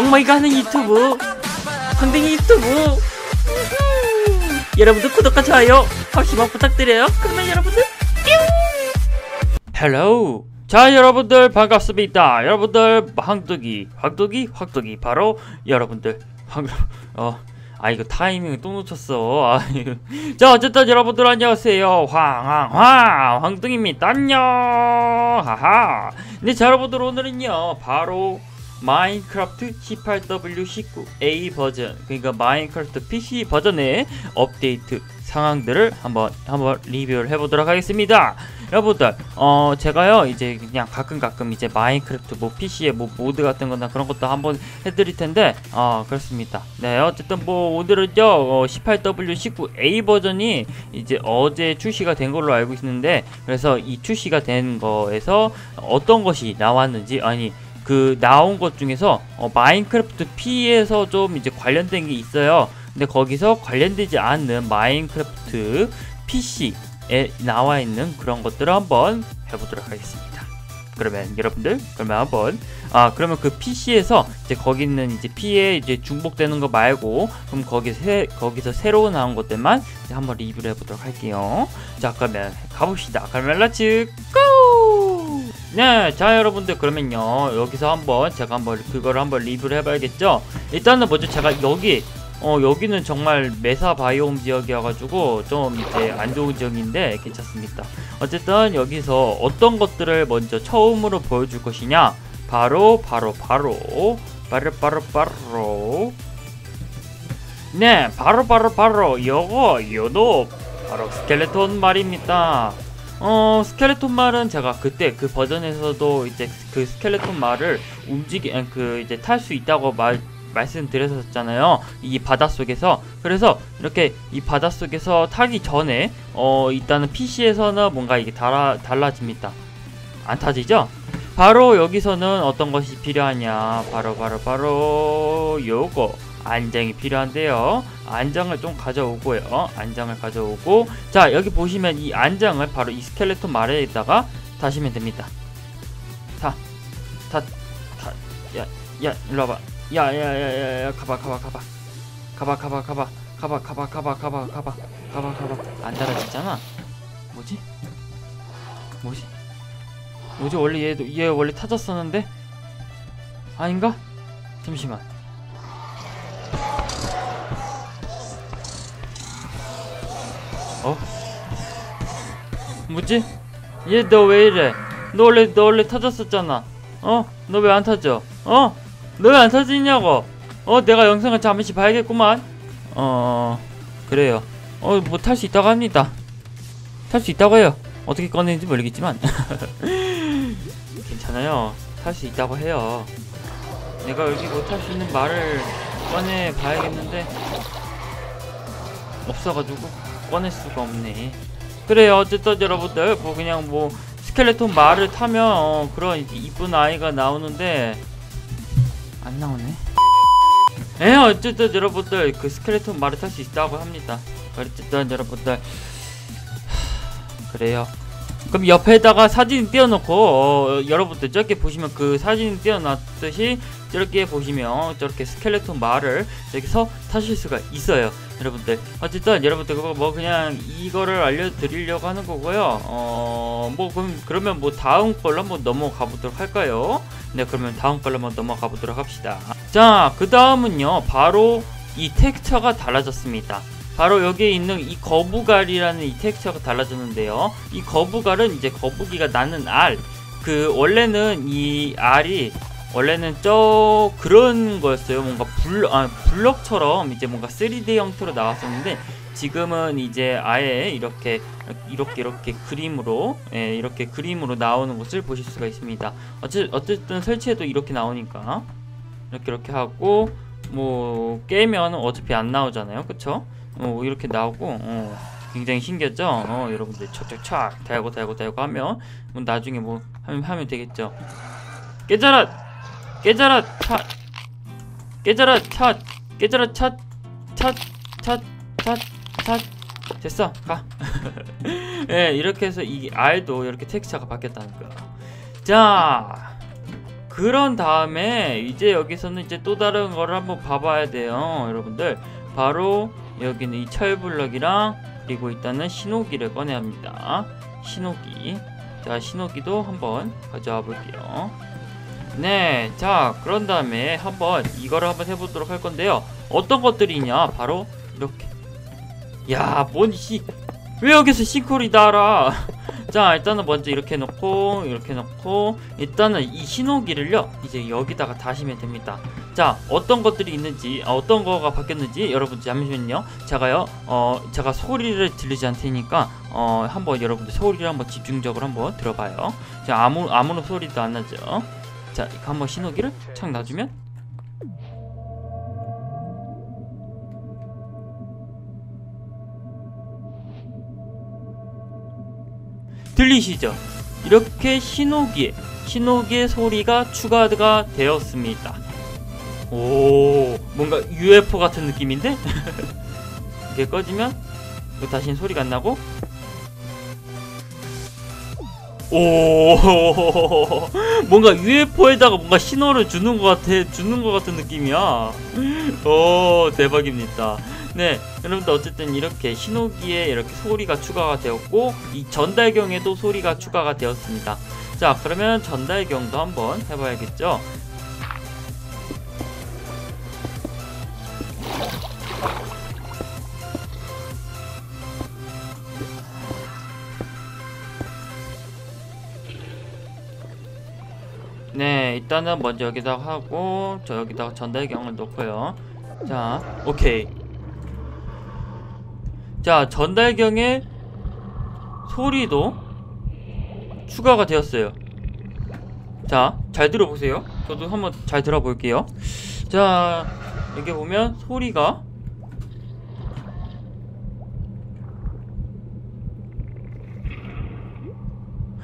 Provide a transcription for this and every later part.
멍멍이가 하는 유튜브. 황댕이 유튜브. 여러분들 구독과 좋아요 잠시만 부탁드려요. 그러면 여러분들 헬로우 자 여러분들 반갑습니다. 여러분들 황뚜기 황뚜기 황뚜기 바로 여러분들 황... 어... 아 이거 타이밍을 또 놓쳤어. 아, 이거. 자 어쨌든 여러분들 안녕하세요. 황황황. 황둥입니다. 안녕. 하하. 네 자 여러분들 오늘은요 바로 마인크래프트 18W19A 버전 그러니까 마인크래프트 PC 버전의 업데이트 상황들을 한번 한번 리뷰를 해보도록 하겠습니다. 여러분들 어 제가요 이제 그냥 가끔 가끔 이제 마인크래프트 뭐 PC에 뭐 모드 같은 거나 그런 것도 한번 해드릴 텐데 어 그렇습니다. 네 어쨌든 뭐 오늘은요 어, 18W19A 버전이 이제 어제 출시가 된 걸로 알고 있는데 그래서 이 출시가 된 거에서 어떤 것이 나왔는지 아니 그 나온 것 중에서 어, 마인크래프트 P에서 좀 이제 관련된 게 있어요. 근데 거기서 관련되지 않는 마인크래프트 PC에 나와 있는 그런 것들을 한번 해보도록 하겠습니다. 그러면 여러분들 그러면 한번 아 그러면 그 PC에서 이제 거기 있는 이제 P에 이제 중복되는 거 말고 그럼 거기 새 거기서 새로 나온 것들만 한번 리뷰를 해보도록 할게요. 자 그러면 가봅시다. 그러면 렛츠 고! 네, 자 여러분들 그러면요 여기서 한번 제가 한번 그거를 한번 리뷰를 해봐야겠죠. 일단은 먼저 제가 여기 어 여기는 정말 메사 바이옴 지역이어가지고 좀 이제 안 좋은 지역인데 괜찮습니다. 어쨌든 여기서 어떤 것들을 먼저 처음으로 보여줄 것이냐 바로 바로 바로 바로 바로 바로 네 바로 바로 바로 요거 요도 바로 스켈레톤 말입니다. 어 스켈레톤 말은 제가 그때 그 버전에서도 이제 그 스켈레톤 말을 움직이 그 이제 탈 수 있다고 말 말씀드렸었잖아요. 이 바닷속에서. 그래서 이렇게 이 바닷속에서 타기 전에 어 일단은 PC에서는 뭔가 이게 달아, 달라집니다. 안 타지죠? 바로 여기서는 어떤 것이 필요하냐? 바로 바로 바로 요거 안장이 필요한데요. 안장을 좀 가져오고요. 안장을 가져오고 자 여기 보시면 이 안장을 바로 이 스켈레톤 말에다가 다시면 됩니다. 타, 타, 타, 야, 야, 일로 와봐. 야 야 야 야 야 가봐 가봐 가봐. 가봐 가봐 가봐. 가봐 가봐 가봐 가봐 가봐. 가봐 가봐. 안 달아지잖아. 뭐지? 뭐지? 뭐지? 원래 얘도 얘 원래 타졌었는데? 아닌가? 잠시만 어? 뭐지? 얘 너 왜 이래? 너 원래 너 원래 타졌었잖아. 어? 너 왜안 타져? 어? 너 왜 안 터지냐고? 어? 내가 영상을 잠시 봐야겠구만. 어 그래요. 어 뭐 탈 수 있다고 합니다. 탈 수 있다고 해요. 어떻게 꺼내는지 모르겠지만. 괜찮아요. 탈 수 있다고 해요. 내가 여기 못탈수 있는 말을 꺼내 봐야겠는데. 없어가지고 꺼낼 수가 없네 그래요 어쨌든 여러분들 뭐 그냥 뭐 스켈레톤 말을 타면 어, 그런 이쁜 아이가 나오는데 안 나오네. 에 어쨌든 여러분들 그 스켈레톤 말을 탈 수 있다고 합니다. 어쨌든 여러분들 하... 그래요. 그럼 옆에다가 사진 띄워놓고 어, 여러분들 저렇게 보시면 그 사진 띄워놨듯이 저렇게 보시면 저렇게 스켈레톤 말을 여기서 타실 수가 있어요. 여러분들. 어쨌든 여러분들 그거 뭐 그냥 이거를 알려드리려고 하는 거고요. 어 뭐 그럼 그러면 뭐 다음 걸로 한번 넘어가 보도록 할까요? 네 그러면 다음 걸로 한번 넘어가 보도록 합시다. 자 그 다음은요. 바로 이 텍스처가 달라졌습니다. 바로 여기에 있는 이 거부갈이라는 이 텍스처가 달라졌는데요. 이 거부갈은 이제 거북이가 낳는 알. 그 원래는 이 알이 원래는 저 그런 거였어요. 뭔가 블 아, 블럭처럼 이제 뭔가 3D 형태로 나왔었는데 지금은 이제 아예 이렇게 이렇게 이렇게 그림으로 예, 이렇게 그림으로 나오는 것을 보실 수가 있습니다. 어쨌, 어쨌든 설치해도 이렇게 나오니까 이렇게 이렇게 하고 뭐 깨면 어차피 안 나오잖아요. 그쵸? 어, 이렇게 나오고 어, 굉장히 신기하죠? 어, 여러분들 촥촥촥 달고 달고 달고 하면 뭐 나중에 뭐 하면, 하면 되겠죠 깨자라 깨자라 차. 깨자라 차. 깨자라 차차차차차. 됐어 가. 예, 네, 이렇게 해서 이 알도 이렇게 텍스처가 바뀌었다는 거야. 자 그런 다음에 이제 여기서는 이제 또 다른 거를 한번 봐봐야 돼요 여러분들. 바로 여기는 이 철블럭이랑 그리고 일단은 신호기를 꺼내야 합니다. 신호기. 자 신호기도 한번 가져와 볼게요 네, 자 그런 다음에 한번 이거를 한번 해보도록 할 건데요. 어떤 것들이 있냐? 바로 이렇게. 야, 뭔 씨. 왜 여기서 싱크홀이 달아? 자, 일단은 먼저 이렇게 놓고 이렇게 놓고 일단은 이 신호기를요. 이제 여기다가 다시면 됩니다. 자, 어떤 것들이 있는지, 아, 어떤 거가 바뀌었는지 여러분 잠시만요. 제가요, 어, 제가 소리를 들리지 않을 테니까 어, 한번 여러분들 소리를 한번 집중적으로 한번 들어봐요. 자, 아무 아무런 소리도 안 나죠. 자, 이거 한번 신호기를 착 놔주면 들리시죠? 이렇게 신호기에 신호기의 소리가 추가가 되었습니다. 오, 뭔가 UFO 같은 느낌인데? 이게 꺼지면 이거 다시는 소리가 안 나고 오. 뭔가 UFO에다가 뭔가 신호를 주는 것 같아 주는 것 같은 느낌이야. 오 대박입니다. 네 여러분들 어쨌든 이렇게 신호기에 이렇게 소리가 추가가 되었고 이 전달경에도 소리가 추가가 되었습니다. 자 그러면 전달경도 한번 해봐야겠죠 일단은 먼저 여기다가 하고 저 여기다가 전달경을 놓고요. 자, 오케이. 자, 전달경의 소리도 추가가 되었어요. 자, 잘 들어보세요. 저도 한번 잘 들어볼게요. 자, 여기 보면 소리가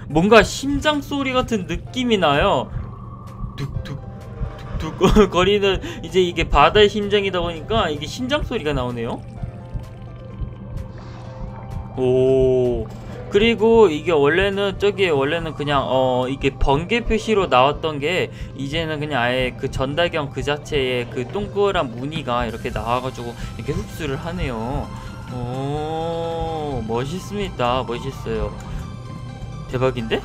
뭔가 심장 소리 같은 느낌이 나요. 뚝뚝 뚝뚝 거리는 이제 이게 바다의 심장이다 보니까 이게 심장 소리가 나오네요. 오. 그리고 이게 원래는 저기 원래는 그냥 어 이게 번개 표시로 나왔던 게 이제는 그냥 아예 그 전달경 그 자체에 그 동그란 무늬가 이렇게 나와가지고 이렇게 흡수를 하네요. 오 멋있습니다. 멋있어요. 대박인데?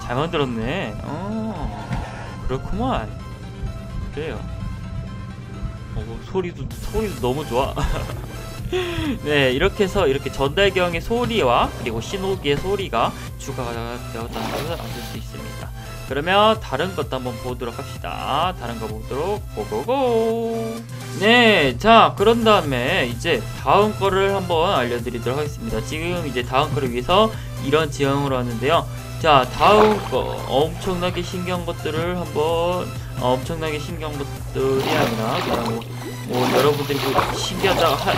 잘 만들었네. 어, 그렇구만. 그래요. 어, 소리도 소리도 너무 좋아. 네, 이렇게 해서 이렇게 전달경의 소리와 그리고 신호기의 소리가 추가가 되었다는 것을 알수 있습니다. 그러면 다른 것도 한번 보도록 합시다. 다른 거 보도록 고고고. 네, 자 그런 다음에 이제 다음 거를 한번 알려드리도록 하겠습니다. 지금 이제 다음 거를 위해서 이런 지형으로 왔는데요. 자 다음 거 엄청나게 신기한 것들을 한번 어, 엄청나게 신기한 것들이 아니라 뭐, 뭐 여러분들이 뭐 신기하다 할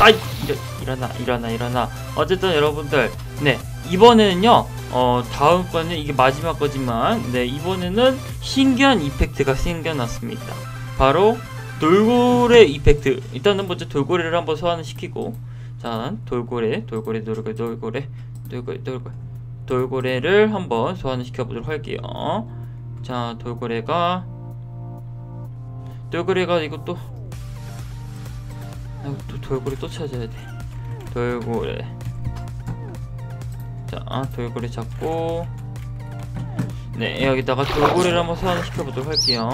아이 일어, 일어 나 일어나 일어나. 어쨌든 여러분들 네 이번에는요 어 다음 거는 이게 마지막 거지만 네 이번에는 신기한 이펙트가 생겨났습니다. 바로 돌고래 이펙트. 일단은 먼저 돌고래를 한번 소환을 시키고 자 돌고래 돌고래 돌고래 돌고래 돌고래 돌고래 돌고래를 한번 소환을 시켜 보도록 할게요 자 돌고래가. 돌고래가 이것도. 아이고 또 돌고래 또 찾아야 돼. 돌고래. 자 돌고래 잡고. 네 여기다가 돌고래를 한번 소환을 시켜 보도록 할게요.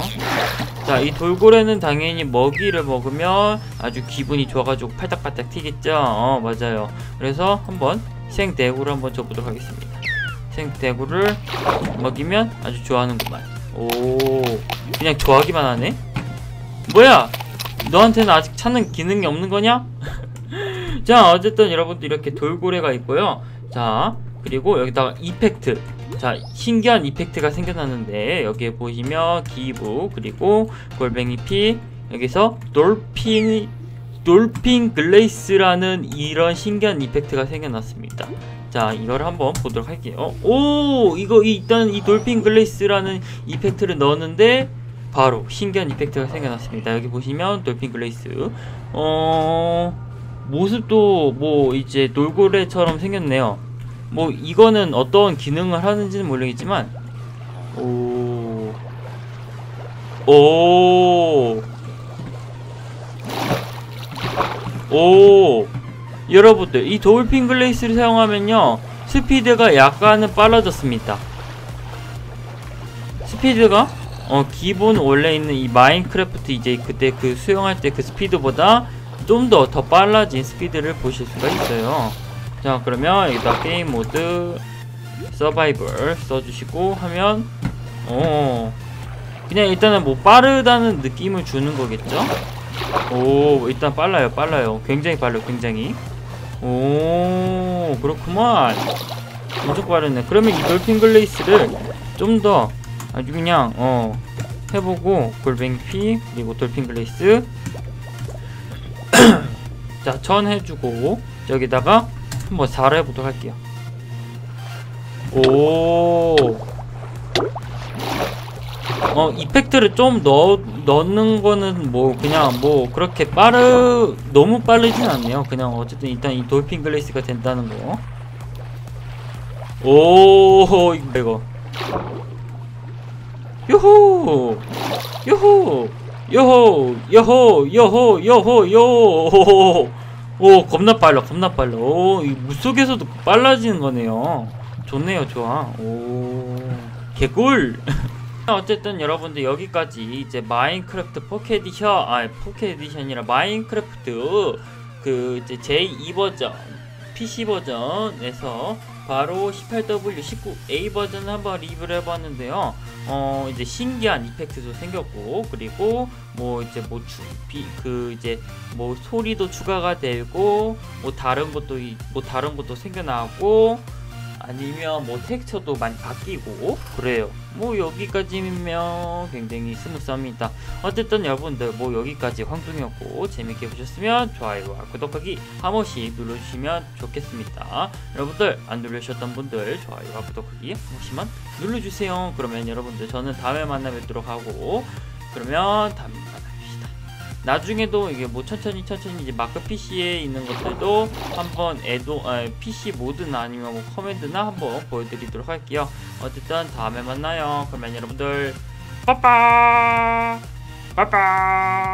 자 이 돌고래는 당연히 먹이를 먹으면 아주 기분이 좋아가지고 팔딱팔딱 튀겠죠? 어 맞아요. 그래서 한번 생대구를 한번 줘보도록 하겠습니다 생대구를 먹이면 아주 좋아하는구만. 오 그냥 좋아하기만 하네? 뭐야? 너한테는 아직 찾는 기능이 없는 거냐? 자 어쨌든 여러분들 이렇게 돌고래가 있고요. 자 그리고 여기다가 이펙트. 자 신기한 이펙트가 생겨났는데 여기에 보시면 기부 그리고 골뱅이 피 여기서 돌핀 돌핀 글레이스라는 이런 신기한 이펙트가 생겨났습니다 자 이걸 한번 보도록 할게요 오 이거 이- 일단 이 돌핀 글레이스라는 이펙트를 넣었는데 바로 신기한 이펙트가 생겨났습니다. 여기 보시면 돌핀 글레이스 어 모습도 뭐 이제 돌고래처럼 생겼네요. 뭐 이거는 어떤 기능을 하는지는 모르겠지만 오 오. 오. 여러분들, 이 돌핀 글레이스를 사용하면요. 스피드가 약간은 빨라졌습니다. 스피드가 어 기본 원래 있는 이 마인크래프트 이제 그때 그 수영할 때 그 스피드보다 좀더더 빨라진 스피드를 보실 수가 있어요. 자 그러면 여기다 게임 모드 서바이벌 써주시고 하면 어 그냥 일단은 뭐 빠르다는 느낌을 주는 거겠죠? 오 일단 빨라요 빨라요 굉장히 빨라요 굉장히 오 그렇구만. 엄청 빠르네. 그러면 이 돌핀 글레이스를 좀 더 아주 그냥 어 해보고 골뱅이 피 그리고 돌핀 글레이스. 자 천 해주고 여기다가 한번 4를 해보도록 할게요. 오 어, 이펙트를 좀 넣, 넣는 거는 뭐, 그냥 뭐, 그렇게 빠르, 너무 빠르진 않네요. 그냥 어쨌든 일단 이 돌핀 글레이스가 된다는 거. 오, 이거, 이거. 요호! 요호! 요호! 요호! 요호! 요호! 요호! 오, 겁나 빨라, 겁나 빨라. 오, 이 물속에서도 빨라지는 거네요. 좋네요, 좋아. 오, 개꿀! 어쨌든 여러분들 여기까지 이제 마인크래프트 포켓 에디션 아 포켓 에디션이라 마인크래프트 그 이제 제2 버전 PC 버전에서 바로 18W 19A 버전을 한번 리뷰를 해봤는데요. 어 이제 신기한 이펙트도 생겼고 그리고 뭐 이제 뭐그 이제 뭐 소리도 추가가 되고 뭐 다른 것도 이- 뭐 다른 것도 생겨나고 아니면 뭐 텍스처도 많이 바뀌고 그래요. 뭐 여기까지면 굉장히 스무스합니다. 어쨌든 여러분들 뭐 여기까지 황동이었고 재밌게 보셨으면 좋아요와 구독하기 한 번씩 눌러주시면 좋겠습니다. 여러분들 안 누르셨던 분들 좋아요와 구독하기 한 번씩만 눌러주세요. 그러면 여러분들 저는 다음에 만나 뵙도록 하고 그러면 다음에. 나중에도 이게 뭐 천천히 천천히 이제 마크 PC에 있는 것들도 한번 애도 아, PC 모드나 아니면 뭐 커맨드나 한번 보여드리도록 할게요. 어쨌든 다음에 만나요. 그러면 여러분들 빠빠 빠빠